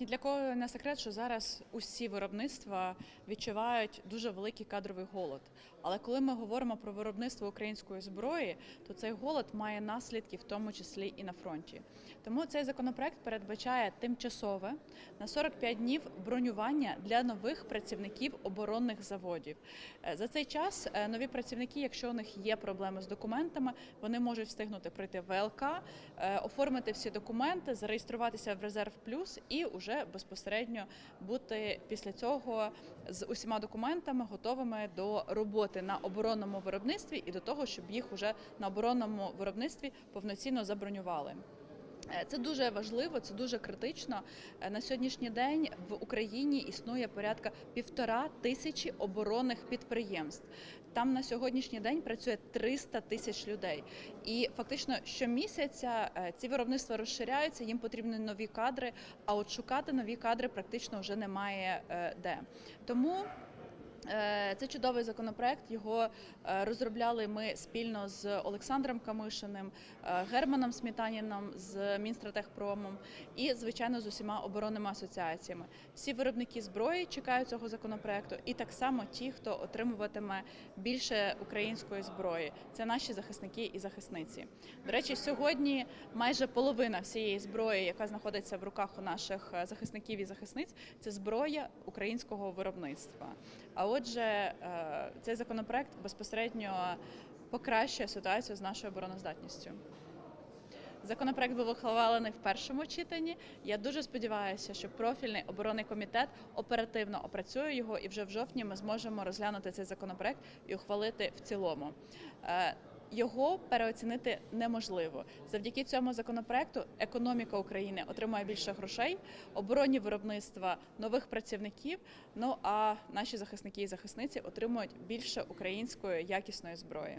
Ні для кого не секрет, що зараз усі виробництва відчувають дуже великий кадровий голод. Але коли ми говоримо про виробництво української зброї, то цей голод має наслідки, в тому числі і на фронті. Тому цей законопроект передбачає тимчасове на 45 днів бронювання для нових працівників оборонних заводів. Е, За цей час е, нові працівники, якщо у них є проблеми з документами, вони можуть встигнути прийти в ВЛК, е, оформити всі документи, зареєструватися в резерв плюс і вже безпосередньо бути після цього з усіма документами готовими до роботи на оборонному виробництві і до того, щоб їх уже на оборонному виробництві повноцінно забронювали. Е, Це дуже важливо, це дуже критично. Е, На сьогоднішній день в Україні існує порядка півтора тисячі оборонних підприємств. Там на сьогоднішній день працює 300 тисяч людей. І фактично щомісяця е, ці виробництва розширяються, їм потрібні нові кадри. А от шукати нові кадри практично вже немає де. Тому Це чудовий законопроект. Його е, розробляли ми спільно з Олександром Камишиним, е, Германом Смітаніном з Мінстратехпромом і, звичайно, з усіма оборонними асоціаціями. Всі виробники зброї чекають цього законопроекту, і так само ті, хто отримуватиме більше української зброї. Це наші захисники і захисниці. До речі, сьогодні майже половина всієї зброї, яка знаходиться в руках у наших е, захисників і захисниць, це зброя українського виробництва. А отже, е, цей законопроект безпосередньо покращує ситуацію з нашою обороноздатністю. Законопроект був ухвалений в першому читанні. Я дуже сподіваюся, що профільний оборонний комітет оперативно опрацює його, і вже в жовтні ми зможемо розглянути цей законопроект і ухвалити в цілому. Його переоцінити неможливо. Завдяки цьому законопроекту економіка України отримає більше грошей, оборонні виробництва нових працівників. Ну а наші захисники і захисниці отримують більше української якісної зброї.